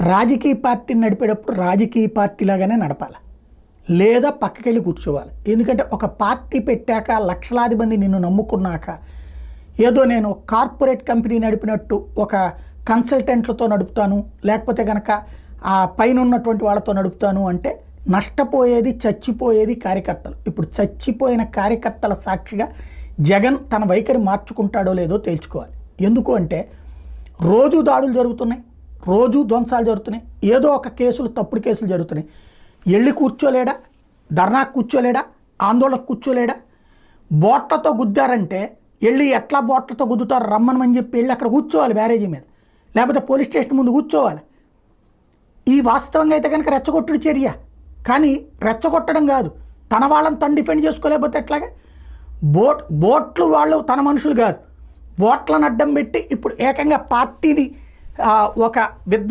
రాజకీయ పార్టీని నడిపేటప్పుడు రాజకీయ పార్టీ లాగానే నడపాలి. లేదా పక్కకెళ్ళి కూర్చోవాలి. ఎందుకంటే ఒక పార్టీ పెట్టాక లక్షలాది మంది నిన్ను నమ్ముకున్నాక ఏదో నేను కార్పొరేట్ కంపెనీ నడిపినట్టు ఒక కన్సల్టెంట్లతో నడుపుతాను లేకపోతే కనుక ఆ పైన ఉన్నటువంటి వాళ్ళతో నడుపుతాను అంటే నష్టపోయేది చచ్చిపోయేది కార్యకర్తలు. ఇప్పుడు చచ్చిపోయిన కార్యకర్తల సాక్షిగా జగన్ తన వైఖరి మార్చుకుంటాడో లేదో తేల్చుకోవాలి. ఎందుకు అంటే రోజు దాడులు జరుగుతున్నాయి. రోజు ధ్వంసాలు జరుగుతున్నాయి. ఏదో ఒక కేసులు తప్పుడు కేసులు జరుగుతున్నాయి. వెళ్ళి కూర్చోలేడా? ధర్నా కూర్చోలేడా? ఆందోళనకు కూర్చోలేడా? బోట్లతో గుద్దారంటే వెళ్ళి ఎట్లా బోట్లతో గుద్దుతారు? రమ్మనమని చెప్పి వెళ్ళి అక్కడ కూర్చోవాలి బ్యారేజీ మీద. లేకపోతే పోలీస్ స్టేషన్ ముందు కూర్చోవాలి. ఈ వాస్తవంగా అయితే కనుక రెచ్చగొట్టుడు చర్య. కానీ రెచ్చగొట్టడం కాదు. తన వాళ్ళని తను డిఫెండ్ చేసుకోలేకపోతే ఎట్లాగా? బోట్ బోట్లు వాళ్ళు తన మనుషులు కాదు. బోట్లను అడ్డం పెట్టి ఇప్పుడు ఏకంగా పార్టీని ఒక విద్వ